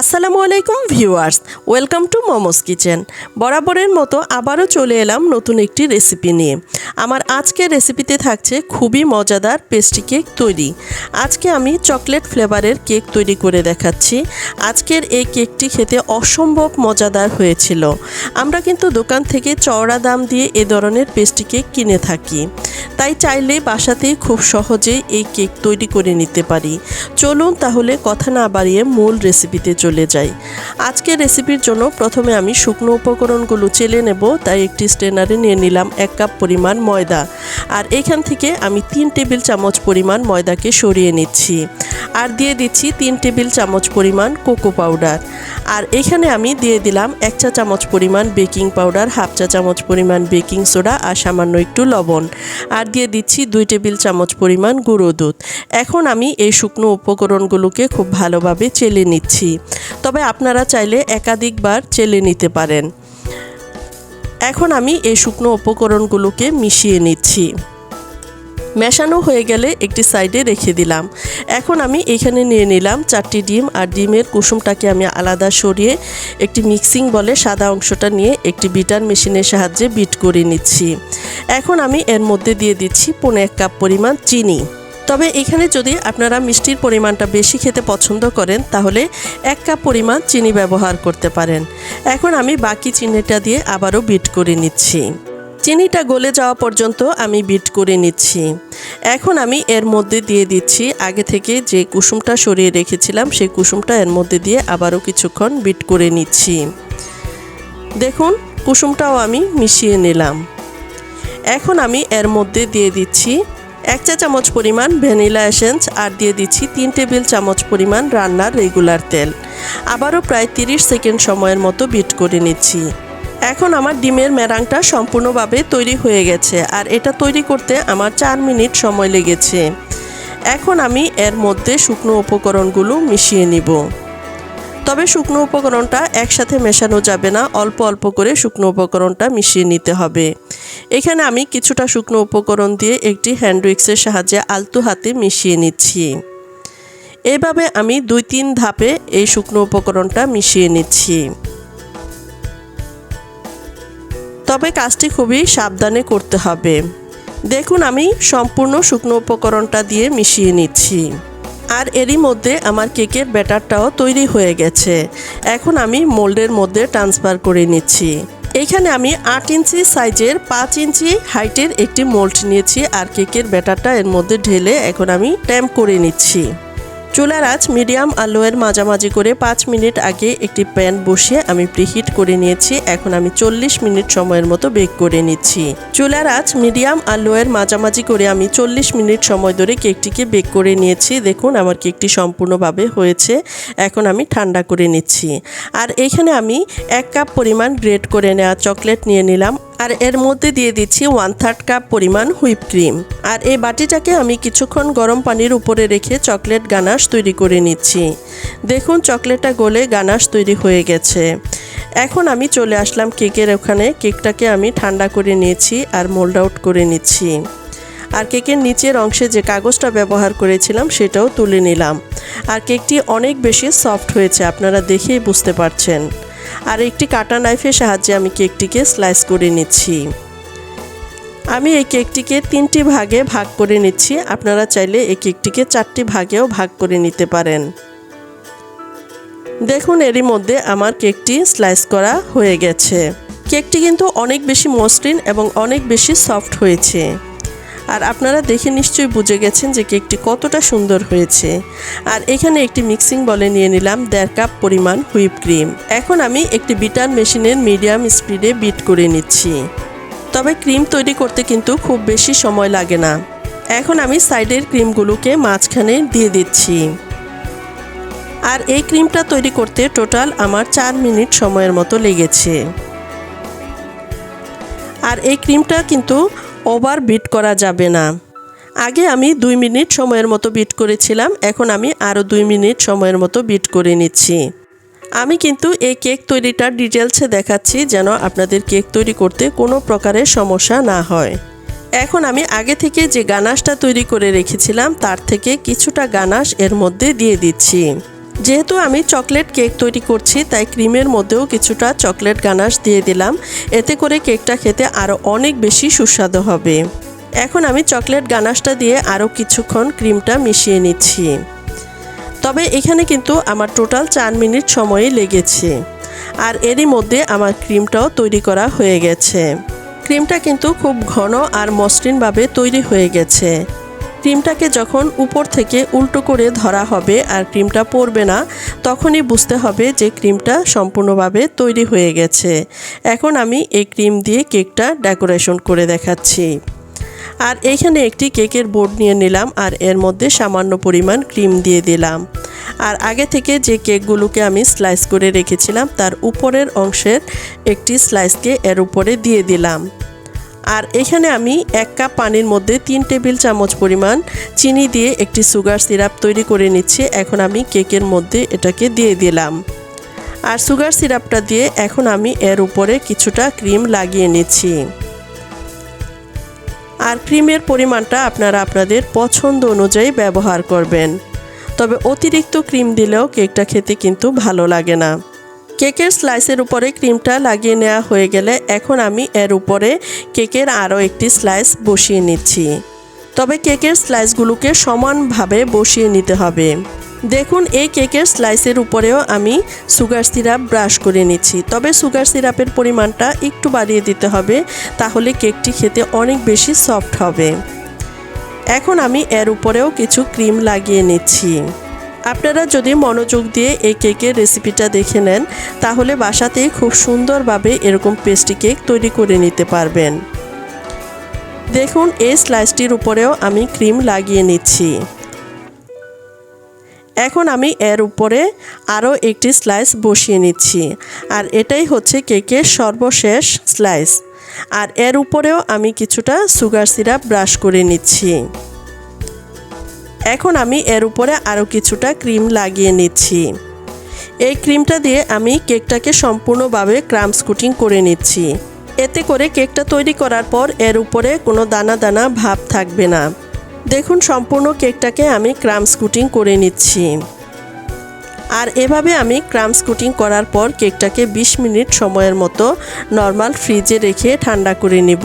আসসালামু আলাইকুম viewers, welcome to momos kitchen. বরাবরের মতো আবারও চলে এলাম নতুন একটি রেসিপি নিয়ে। আমার আজকের রেসিপিতে থাকছে খুবই মজাদার পেস্ট্রি কেক তৈরি। আজকে আমি চকলেট ফ্লেভারের কেক তৈরি করে দেখাচ্ছি। আজকের এই কেকটি খেতে অসম্ভব মজাদার হয়েছিল। আমরা কিন্তু দোকান থেকে চওড়া দাম দিয়ে এ ধরনের পেস্ট্রি কেক কিনে থাকি। তাই চাইলে বাসাতেই খুব সহজে এই কেক তৈরি করে নিতে পারি। চলুন তাহলে কথা না বাড়িয়ে মূল রেসিপিতে চলে যাই। আজকের রেসিপির জন্য প্রথমে আমি শুকনো উপকরণগুলো চেলে নেব, তাই একটি স্টেনারে নিয়ে নিলাম এক কাপ পরিমাণ ময়দা। আর এখান থেকে আমি তিন টেবিল চামচ পরিমাণ ময়দাকে সরিয়ে নিচ্ছি। আর দিয়ে দিচ্ছি তিন টেবিল চামচ পরিমাণ কোকো পাউডার। আর এখানে আমি দিয়ে দিলাম এক চা চামচ পরিমাণ বেকিং পাউডার, হাফ চা চামচ পরিমাণ বেকিং সোডা আর সামান্য একটু লবণ। আর দিয়ে দিচ্ছি দুই টেবিল চামচ পরিমাণ গুঁড়ো দুধ। এখন আমি এই শুকনো উপকরণগুলোকে খুব ভালোভাবে চেলে নিচ্ছি। তবে আপনারা চাইলে একাধিকবার চেলে নিতে পারেন। এখন আমি এই শুকনো উপকরণগুলোকে মিশিয়ে নিচ্ছি। মেশানো হয়ে গেলে একটি সাইডে রেখে দিলাম। এখন আমি এখানে নিয়ে নিলাম চারটি ডিম আর ডিমের কুসুমটাকে আমি আলাদা সরিয়ে একটি মিক্সিং বলে সাদা অংশটা নিয়ে একটি বিটার মেশিনের সাহায্যে বিট করে নিচ্ছি। এখন আমি এর মধ্যে দিয়ে দিচ্ছি পৌনে এক কাপ পরিমাণ চিনি। তবে এখানে যদি আপনারা মিষ্টির পরিমাণটা বেশি খেতে পছন্দ করেন, তাহলে এক কাপ পরিমাণ চিনি ব্যবহার করতে পারেন। এখন আমি বাকি চিনিটা দিয়ে আবারও বিট করে নিচ্ছি। চিনিটা গলে যাওয়া পর্যন্ত আমি বিট করে নিচ্ছি। এখন আমি এর মধ্যে দিয়ে দিচ্ছি। আগে থেকে যে কুসুমটা সরিয়ে রেখেছিলাম, সেই কুসুমটা এর মধ্যে দিয়ে আবারও কিছুক্ষণ বিট করে নিচ্ছি। দেখুন, কুসুমটাও আমি মিশিয়ে নিলাম। এখন আমি এর মধ্যে দিয়ে দিচ্ছি এক চা চামচ পরিমাণ ভ্যানিলা এসেন্স আর দিয়ে দিচ্ছি তিন টেবিল চামচ পরিমাণ রান্নার রেগুলার তেল। আবারও প্রায় 30 সেকেন্ড সময়ের মতো বিট করে নিচ্ছি। এখন আমার ডিমের মেরাংটা সম্পূর্ণভাবে তৈরি হয়ে গেছে, আর এটা তৈরি করতে আমার চার মিনিট সময় লেগেছে। এখন আমি এর মধ্যে শুকনো উপকরণগুলো মিশিয়ে নিব। তবে শুকনো উপকরণটা একসাথে মেশানো যাবে না, অল্প অল্প করে শুকনো উপকরণটা মিশিয়ে নিতে হবে। এখানে আমি কিছুটা শুকনো উপকরণ দিয়ে একটি হ্যান্ড উইক্সের সাহায্যে আলতু হাতে মিশিয়ে নিচ্ছি। এভাবে আমি দুই তিন ধাপে এই শুকনো উপকরণটা মিশিয়ে নিচ্ছি। তবে কাজটি খুবই সাবধানে করতে হবে। দেখুন, আমি সম্পূর্ণ শুকনো উপকরণটা দিয়ে মিশিয়ে নিচ্ছি। আর এরই মধ্যে আমার কেকের ব্যাটারটাও তৈরি হয়ে গেছে। এখন আমি মোল্ডের মধ্যে ট্রান্সফার করে নিচ্ছি। এখানে আমি আট ইঞ্চি সাইজের পাঁচ ইঞ্চি হাইটের একটি মোল্ড নিয়েছি আর কেকের ব্যাটারটা এর মধ্যে ঢেলে এখন আমি ট্যাম্প করে নিচ্ছি। চুলার আঁচ মিডিয়াম আলোয়ের মাঝামাঝি করে পাঁচ মিনিট আগে একটি প্যান বসিয়ে আমি প্রিহিট করে নিয়েছি। এখন আমি চল্লিশ মিনিট সময়ের মতো বেক করে নিচ্ছি। চুলার আঁচ মিডিয়াম আলোয়ের মাঝামাঝি করে আমি চল্লিশ মিনিট সময় ধরে কেকটিকে বেক করে নিয়েছি। দেখুন আমার কেকটি সম্পূর্ণভাবে হয়েছে। এখন আমি ঠান্ডা করে নিচ্ছি। আর এখানে আমি এক কাপ পরিমাণ গ্রেট করে নেওয়া চকলেট নিয়ে নিলাম। আর এর মধ্যে দিয়ে দিচ্ছি ওয়ান থার্ড কাপ পরিমাণ হুইপ ক্রিম আর এই বাটিটাকে আমি কিছুক্ষণ গরম পানির উপরে রেখে চকলেট গানাশ তৈরি করে নিচ্ছি। দেখুন চকলেটটা গলে গানাশ তৈরি হয়ে গেছে। এখন আমি চলে আসলাম কেকের ওখানে। কেকটাকে আমি ঠান্ডা করে নিয়েছি আর মোল্ড আউট করে নিচ্ছি। আর কেকের নিচের অংশে যে কাগজটা ব্যবহার করেছিলাম সেটাও তুলে নিলাম। আর কেকটি অনেক বেশি সফট হয়েছে, আপনারা দেখেই বুঝতে পারছেন। আর একটি কাটা নাইফের সাহায্যে আমি কেকটিকে স্লাইস করে নিচ্ছি। আমি এই কেকটিকে তিনটি ভাগে ভাগ করে নিচ্ছি। আপনারা চাইলে এই কেকটিকে চারটি ভাগেও ভাগ করে নিতে পারেন। দেখুন, এরই মধ্যে আমার কেকটি স্লাইস করা হয়ে গেছে। কেকটি কিন্তু অনেক বেশি মসৃণ এবং অনেক বেশি সফট হয়েছে। আর আপনারা দেখে নিশ্চয়ই বুঝে গেছেন যে কেকটি কতটা সুন্দর হয়েছে। আর এখানে একটি মিক্সিং বলে নিয়ে নিলাম দেড় কাপ পরিমাণ হুইপ ক্রিম। এখন আমি একটি বিটার মেশিনের মিডিয়াম স্পিডে বিট করে নিচ্ছি। তবে ক্রিম তৈরি করতে কিন্তু খুব বেশি সময় লাগে না। এখন আমি সাইডের ক্রিমগুলোকে মাঝখানে দিয়ে দিচ্ছি। আর এই ক্রিমটা তৈরি করতে টোটাল আমার চার মিনিট সময়ের মতো লেগেছে। আর এই ক্রিমটা কিন্তু ওভার বিট করা যাবে না। আগে আমি দুই মিনিট সময়ের মতো বিট করেছিলাম, এখন আমি আরও দুই মিনিট সময়ের মতো বিট করে নিচ্ছি। আমি কিন্তু এই কেক তৈরিটার ডিটেলসে দেখাচ্ছি যেন আপনাদের কেক তৈরি করতে কোনো প্রকারের সমস্যা না হয়। এখন আমি আগে থেকে যে গানাশটা তৈরি করে রেখেছিলাম, তার থেকে কিছুটা গানাশ এর মধ্যে দিয়ে দিচ্ছি। যেহেতু আমি চকলেট কেক তৈরি করছি, তাই ক্রিমের মধ্যেও কিছুটা চকলেট গানাশ দিয়ে দিলাম। এতে করে কেকটা খেতে আরও অনেক বেশি সুস্বাদু হবে। এখন আমি চকলেট গানাশটা দিয়ে আরও কিছুক্ষণ ক্রিমটা মিশিয়ে নিচ্ছি। তবে এখানে কিন্তু আমার টোটাল চার মিনিট সময় লেগেছে। আর এরই মধ্যে আমার ক্রিমটাও তৈরি করা হয়ে গেছে। ক্রিমটা কিন্তু খুব ঘন আর মসৃণভাবে তৈরি হয়ে গেছে। ক্রিমটাকে যখন উপর থেকে উল্টো করে ধরা হবে আর ক্রিমটা পড়বে না, তখনই বুঝতে হবে যে ক্রিমটা সম্পূর্ণভাবে তৈরি হয়ে গেছে। এখন আমি এই ক্রিম দিয়ে কেকটা ডেকোরেশন করে দেখাচ্ছি। আর এইখানে একটি কেকের বোর্ড নিয়ে নিলাম আর এর মধ্যে সামান্য পরিমাণ ক্রিম দিয়ে দিলাম। আর আগে থেকে যে কেকগুলোকে আমি স্লাইস করে রেখেছিলাম, তার উপরের অংশের একটি স্লাইসকে এর উপরে দিয়ে দিলাম। আর এখানে আমি এক কাপ পানির মধ্যে তিন টেবিল চামচ পরিমাণ চিনি দিয়ে একটি সুগার সিরাপ তৈরি করে নিচ্ছি। এখন আমি কেকের মধ্যে এটাকে দিয়ে দিলাম। আর সুগার সিরাপটা দিয়ে এখন আমি এর উপরে কিছুটা ক্রিম লাগিয়ে নিচ্ছি। আর ক্রিমের পরিমাণটা আপনারা আপনাদের পছন্দ অনুযায়ী ব্যবহার করবেন। তবে অতিরিক্ত ক্রিম দিলেও কেকটা খেতে কিন্তু ভালো লাগে না। কেকের স্লাইসের উপরে ক্রিমটা লাগিয়ে নেওয়া হয়ে গেলে এখন আমি এর উপরে কেকের আরও একটি স্লাইস বসিয়ে নিচ্ছি। তবে কেকের স্লাইসগুলোকে সমানভাবে বসিয়ে নিতে হবে। দেখুন, এই কেকের স্লাইসের উপরেও আমি সুগার সিরাপ ব্রাশ করে নিচ্ছি। তবে সুগার সিরাপের পরিমাণটা একটু বাড়িয়ে দিতে হবে, তাহলে কেকটি খেতে অনেক বেশি সফট হবে। এখন আমি এর উপরেও কিছু ক্রিম লাগিয়ে নিচ্ছি। আপনারা যদি মনোযোগ দিয়ে এই কেকের রেসিপিটা দেখে নেন, তাহলে বাসাতেই খুব সুন্দরভাবে এরকম পেস্ট্রি কেক তৈরি করে নিতে পারবেন। দেখুন, এই স্লাইসটির উপরেও আমি ক্রিম লাগিয়ে নিচ্ছি। এখন আমি এর উপরে আরও একটি স্লাইস বসিয়ে নিচ্ছি, আর এটাই হচ্ছে কেকের সর্বশেষ স্লাইস। আর এর উপরেও আমি কিছুটা সুগার সিরাপ ব্রাশ করে নিচ্ছি। এখন আমি এর উপরে আরও কিছুটা ক্রিম লাগিয়ে নিচ্ছি। এই ক্রিমটা দিয়ে আমি কেকটাকে সম্পূর্ণভাবে ক্রামস কুটিং করে নিচ্ছি। এতে করে কেকটা তৈরি করার পর এর উপরে কোনো দানা দানা ভাব থাকবে না। দেখুন সম্পূর্ণ কেকটাকে আমি ক্রামস কুটিং করে নিচ্ছি। আর এভাবে আমি ক্রামস কুটিং করার পর কেকটাকে 20 মিনিট সময়ের মতো নর্মাল ফ্রিজে রেখে ঠান্ডা করে নিব।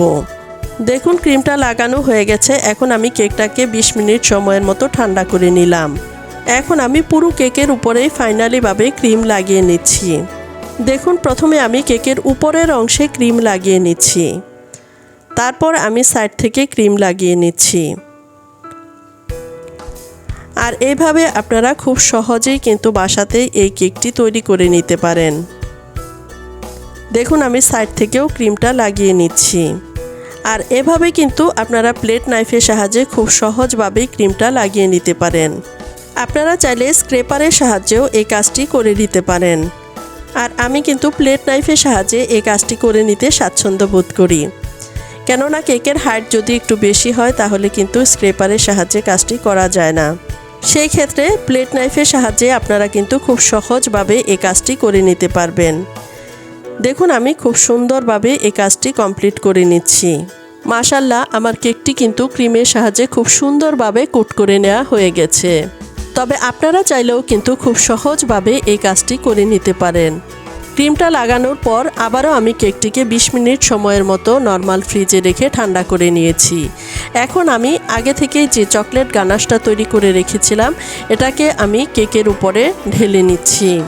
দেখুন, ক্রিমটা লাগানো হয়ে গেছে। এখন আমি কেকটাকে 20 মিনিট সময়ের মতো ঠান্ডা করে নিলাম। এখন আমি পুরো কেকের উপরেই ফাইনালিভাবে ক্রিম লাগিয়ে নিচ্ছি। দেখুন, প্রথমে আমি কেকের উপরের অংশে ক্রিম লাগিয়ে নিচ্ছি। তারপর আমি সাইড থেকে ক্রিম লাগিয়ে নিচ্ছি। আর এইভাবে আপনারা খুব সহজেই কিন্তু বাসাতেই এই কেকটি তৈরি করে নিতে পারেন। দেখুন, আমি সাইড থেকেও ক্রিমটা লাগিয়ে নিচ্ছি। আর এভাবে কিন্তু আপনারা প্লেট নাইফের সাহায্যে খুব সহজভাবেই ক্রিমটা লাগিয়ে নিতে পারেন। আপনারা চাইলে স্ক্রেপারের সাহায্যেও এই কাজটি করে নিতে পারেন। আর আমি কিন্তু প্লেট নাইফের সাহায্যে এই কাজটি করে নিতে স্বাচ্ছন্দ্য বোধ করি। কেননা কেকের হাইট যদি একটু বেশি হয়, তাহলে কিন্তু স্ক্রেপারের সাহায্যে কাজটি করা যায় না। সেই ক্ষেত্রে প্লেট নাইফের সাহায্যে আপনারা কিন্তু খুব সহজভাবে এই কাজটি করে নিতে পারবেন। দেখুন, আমি খুব সুন্দরভাবে এই কাজটি কমপ্লিট করে নিচ্ছি। মাশাল্লাহ, আমার কেকটি কিন্তু ক্রিমের সাহায্যে খুব সুন্দরভাবে কুট করে নেওয়া হয়ে গেছে। তবে আপনারা চাইলেও কিন্তু খুব সহজভাবে এই কাজটি করে নিতে পারেন। ক্রিমটা লাগানোর পর আবারও আমি কেকটিকে 20 মিনিট সময়ের মতো নর্মাল ফ্রিজে রেখে ঠান্ডা করে নিয়েছি। এখন আমি আগে থেকে যে চকলেট গানাশটা তৈরি করে রেখেছিলাম, এটাকে আমি কেকের উপরে ঢেলে নিচ্ছি।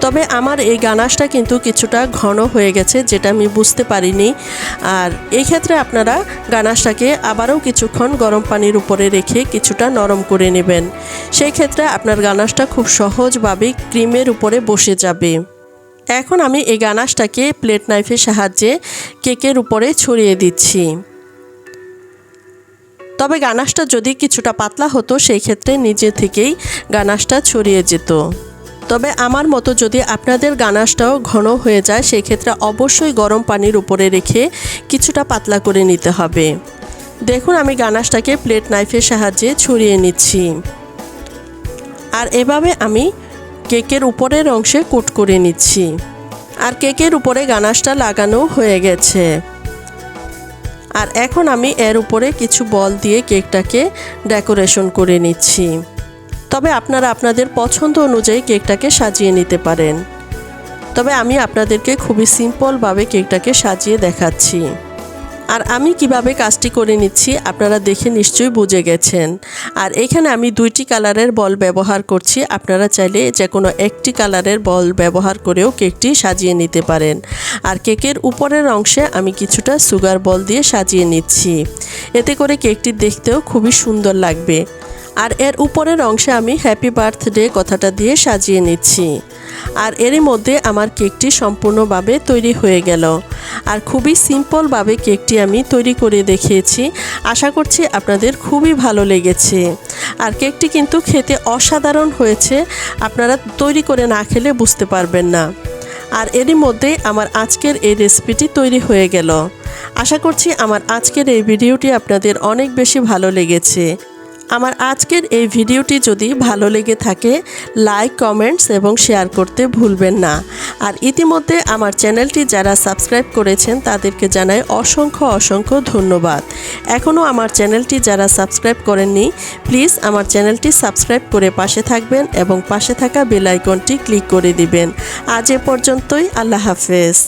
তবে আমার এই গানাশটা কিন্তু কিছুটা ঘন হয়ে গেছে, যেটা আমি বুঝতে পারিনি। আর এই ক্ষেত্রে আপনারা গানাশটাকে আবারও কিছুক্ষণ গরম পানির উপরে রেখে কিছুটা নরম করে নেবেন। সেই ক্ষেত্রে আপনার গানাশটা খুব সহজভাবে ক্রিমের উপরে বসে যাবে। এখন আমি এই গানাশটাকে প্লেট নাইফের সাহায্যে কেকের উপরে ছড়িয়ে দিচ্ছি। তবে গানাশটা যদি কিছুটা পাতলা হতো, সেই ক্ষেত্রে নিজে থেকেই গানাশটা ছড়িয়ে যেত। তবে আমার মতো যদি আপনাদের গানাশটাও ঘন হয়ে যায় সেই ক্ষেত্রে অবশ্যই গরম পানির উপরে রেখে কিছুটা পাতলা করে নিতে হবে। দেখুন, আমি গানাশটাকে প্লেট নাইফের সাহায্যে ছড়িয়ে নিচ্ছি। আর এভাবে আমি কেকের উপরের অংশে কুট করে নিচ্ছি। আর কেকের উপরে গানাশটা লাগানো হয়ে গেছে। আর এখন আমি এর উপরে কিছু বল দিয়ে কেকটাকে ডেকোরেশন করে নিচ্ছি। তবে আপনারা আপনাদের পছন্দ অনুযায়ী কেকটাকে সাজিয়ে নিতে পারেন। তবে আমি আপনাদেরকে খুবই সিম্পলভাবে কেকটাকে সাজিয়ে দেখাচ্ছি। আর আমি কীভাবে কাজটি করে নিচ্ছি আপনারা দেখে নিশ্চয়ই বুঝে গেছেন। আর এখানে আমি দুইটি কালারের বল ব্যবহার করছি, আপনারা চাইলে যে কোনো একটি কালারের বল ব্যবহার করেও কেকটি সাজিয়ে নিতে পারেন। আর কেকের উপরের অংশে আমি কিছুটা সুগার বল দিয়ে সাজিয়ে নিচ্ছি। এতে করে কেকটি দেখতেও খুবই সুন্দর লাগবে। আর এর উপরের অংশে আমি হ্যাপি বার্থডে কথাটা দিয়ে সাজিয়ে নিচ্ছি। আর এরই মধ্যে আমার কেকটি সম্পূর্ণভাবে তৈরি হয়ে গেল। আর খুবই সিম্পলভাবে কেকটি আমি তৈরি করে দেখিয়েছি। আশা করছি আপনাদের খুবই ভালো লেগেছে। আর কেকটি কিন্তু খেতে অসাধারণ হয়েছে। আপনারা তৈরি করে না খেলে বুঝতে পারবেন না। আর এরই মধ্যে আমার আজকের এই রেসিপিটি তৈরি হয়ে গেল। আশা করছি আমার আজকের এই ভিডিওটি আপনাদের অনেক বেশি ভালো লেগেছে। আমার আজকের এই ভিডিওটি যদি ভালো লেগে থাকে, লাইক, কমেন্টস এবং শেয়ার করতে ভুলবেন না। আর ইতিমধ্যে আমার চ্যানেলটি যারা সাবস্ক্রাইব করেছেন, তাদেরকে জানাই অসংখ্য অসংখ্য ধন্যবাদ। এখনও আমার চ্যানেলটি যারা সাবস্ক্রাইব করেননি, প্লিজ আমার চ্যানেলটি সাবস্ক্রাইব করে পাশে থাকবেন এবং পাশে থাকা বেল আইকনটি ক্লিক করে দিবেন। আজ এ পর্যন্তই, আল্লাহ হাফেজ।